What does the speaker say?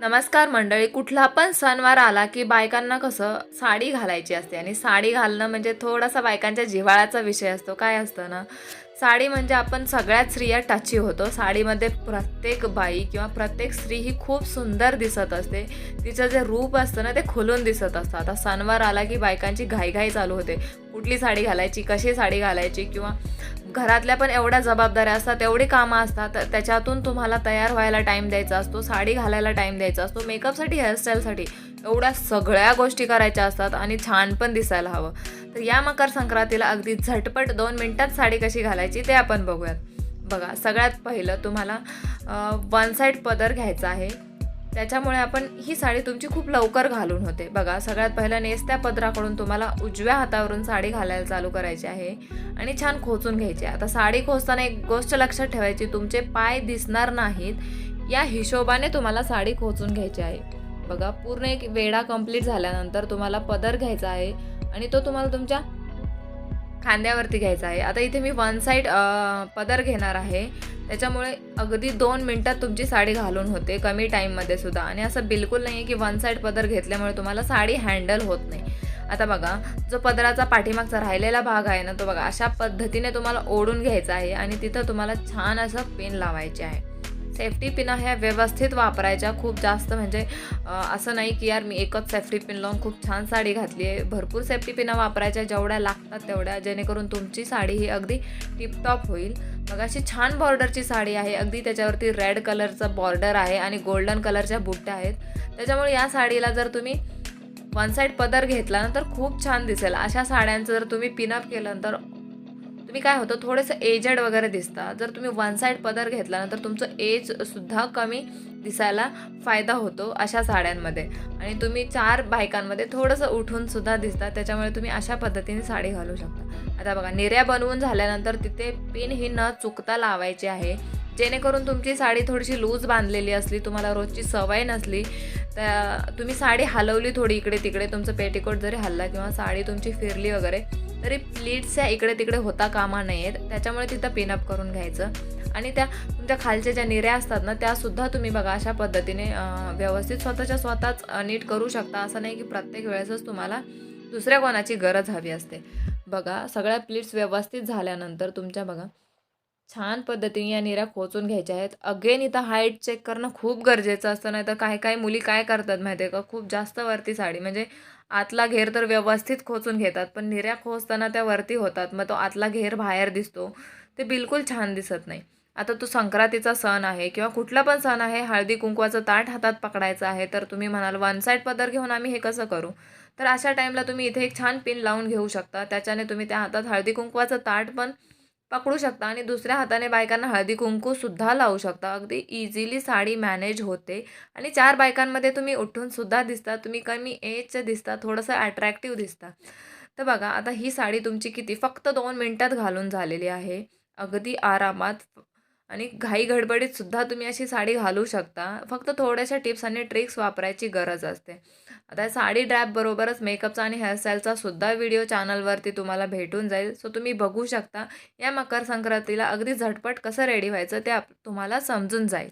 नमस्कार मंडळी कुठला पण सणवार आला की बायकांना कसं साडी घालायची असते आणि साडी घालणं म्हणजे थोडासा बायकांच्या जिव्हाळ्याचा विषय असतो. काय असतं ना साडी म्हणजे आपण सगळ्यात स्त्रिया टची होतो. साडीमध्ये प्रत्येक बाई किंवा प्रत्येक स्त्री ही खूप सुंदर दिसत असते. तिचं जे रूप असतं ना ते खुलून दिसत असतं. आता सणवार आला की बायकांची घाईघाई चालू होते. कुठली साडी घालायची कशी साडी घालायची किंवा घरातल्या पण एवढ्या जबाबदाऱ्या असतात एवढी कामं असतात तर त्याच्यातून तुम्हाला तयार व्हायला टाईम द्यायचा असतो साडी घालायला टाईम द्यायचा असतो मेकअपसाठी हेअरस्टाईलसाठी एवढ्या सगळ्या गोष्टी करायच्या असतात आणि छान पण दिसायला हवं. तर या मकर संक्रांतीला अगदी झटपट दोन मिनटात साडी कशी घालायची ते आपण बघूयात. बघा सगळ्यात पहिलं तुम्हाला वन साईड पदर घ्यायचा आहे. त्याच्यामुळे आपण ही साडी तुमची खूप लवकर घालून होते. बघा सगळ्यात पहिलं नेसत्या पदराकडून तुम्हाला उजव्या हातावरून साडी घालायला चालू करायची आहे आणि छान खोचून घ्यायची आता साडी खोचताना एक गोष्ट लक्षात ठेवायची तुमचे पाय दिसणार नाहीत या हिशोबाने तुम्हाला साडी खोचून घ्यायची आहे. बघा पूर्ण एक वेढा कंप्लीट झाल्यानंतर तुम्हाला पदर घ्यायचा आहे आणि तो तुम्हाला तुमच्या खांद्यावरती घ्यायचा आहे. आता इथे मी वन साईड पदर घेणार आहे. त्याच्यामुळे अगदी दोन मिनटात तुमची साडी घालून होते कमी टाईममध्ये सुद्धा. आणि असं बिलकुल नाही आहे की वन साईड पदर घेतल्यामुळे तुम्हाला साडी हँडल होत नाही. आता बघा जो पदराचा पाठीमागचा राहिलेला भाग आहे ना तो बघा अशा पद्धतीने तुम्हाला ओढून घ्यायचा आहे आणि तिथं तुम्हाला छान असं पिन लावायचे आहे. सेफ्टी पिना ह्या व्यवस्थित वापरायच्या. खूप जास्त म्हणजे असं नाही की यार मी एकच सेफ्टी पिन लावून खूप छान साडी घातली आहे. भरपूर सेफ्टी पिना वापरायच्या जेवढ्या लागतात तेवढ्या. जेणेकरून तुमची साडी ही अगदी टिपटॉप होईल. मग अशी छान बॉर्डरची साडी आहे. अगदी त्याच्यावरती रेड कलरचा बॉर्डर आहे आणि गोल्डन कलरच्या बुट्ट्या आहेत. त्याच्यामुळे या साडीला जर तुम्ही वन साईड पदर घेतला ना तर खूप छान दिसेल. अशा साड्यांचं जर तुम्ही पिनअप केलं तर तुम्ही काय होतं थोडंसं एजड वगैरे दिसता. जर तुम्ही वन साईड पदर घेतला ना तर तुमचं एजसुद्धा कमी दिसायला फायदा होतो अशा साड्यांमध्ये. आणि तुम्ही चार बायकांमध्ये थोडंसं उठून सुद्धा दिसता त्याच्यामुळे तुम्ही अशा पद्धतीने साडी घालू शकता. आता बघा निर्या बनवून झाल्यानंतर तिथे पिन ही न चुकता लावायची आहे. जेणेकरून तुमची साडी थोडीशी लूज बांधलेली असली तुम्हाला रोजची सवय नसली तर तुम्ही साडी हलवली थोडी इकडे तिकडे तुमचं पेटिकोट जरी हल्ला किंवा साडी तुमची फिरली वगैरे तरी प्लीट्स या इकडे तिकडे होता कामा नयेत. त्याच्यामुळे तिथं पिनअप करून घ्यायचं. आणि त्या तुमच्या खालच्या ज्या निऱ्या असतात ना त्यासुद्धा तुम्ही बघा अशा पद्धतीने व्यवस्थित स्वतःच्या स्वतःच नीट करू शकता. असं नाही की प्रत्येक वेळेसच तुम्हाला दुसऱ्या कोणाची गरज हवी असते. बघा सगळ्या प्लीट्स व्यवस्थित झाल्यानंतर तुमच्या बघा छान पद्धतीने या निऱ्या खोचून घ्यायच्या आहेत. अगेन इथं हाईट चेक करणं खूप गरजेचं असतं नाही तर काही काही मुली काय करतात माहिती आहे का? खूप जास्त वरती साडी म्हणजे आतला घेर तर व्यवस्थित खोचून घेतात पण निऱ्या खोचताना त्या वरती होतात मग तो आतला घेर बाहेर दिसतो ते बिलकुल छान दिसत नाही. आता तो संक्रांतीचा सण आहे किंवा कुठला पण सण आहे हळदी कुंकवाचं ताट हातात पकडायचं आहे तर तुम्ही म्हणाल वन साईड पदर घेऊन आम्ही हे कसं करू? तर अशा टाईमला तुम्ही इथे एक छान पिन लावून घेऊ शकता. त्याच्याने तुम्ही त्या हातात हळदी कुंकवाचं ताट पण पकडू शकता आणि दुसऱ्या हाताने बायकांना हळदी कुंकूसुद्धा लावू शकता. अगदी इझिली साडी मॅनेज होते. आणि चार बायकांमध्ये तुम्ही उठूनसुद्धा दिसता तुम्ही कमी एजचं दिसता थोडंसं अट्रॅक्टिव्ह दिसता. तर बघा आता ही साडी तुमची किती फक्त दोन मिनटात घालून झालेली आहे. अगदी आरामात आणि घाई गडबडीत सुद्धा तुम्ही अशी साडी घालू शकता. फक्त थोड्याशा टिप्स आणि ट्रिक्स वापरायची गरज असते. आता साडी ड्रॅप बरोबरच मेकअपचा आणि हेअरस्टाईलचा सुद्धा व्हिडिओ चॅनलवरती तुम्हाला भेटून जाईल. सो तुम्ही बघू शकता. या मकर संक्रांतीला अगदी झटपट कसं रेडी व्हायचं ते आप तुम्हाला समजून जाईल.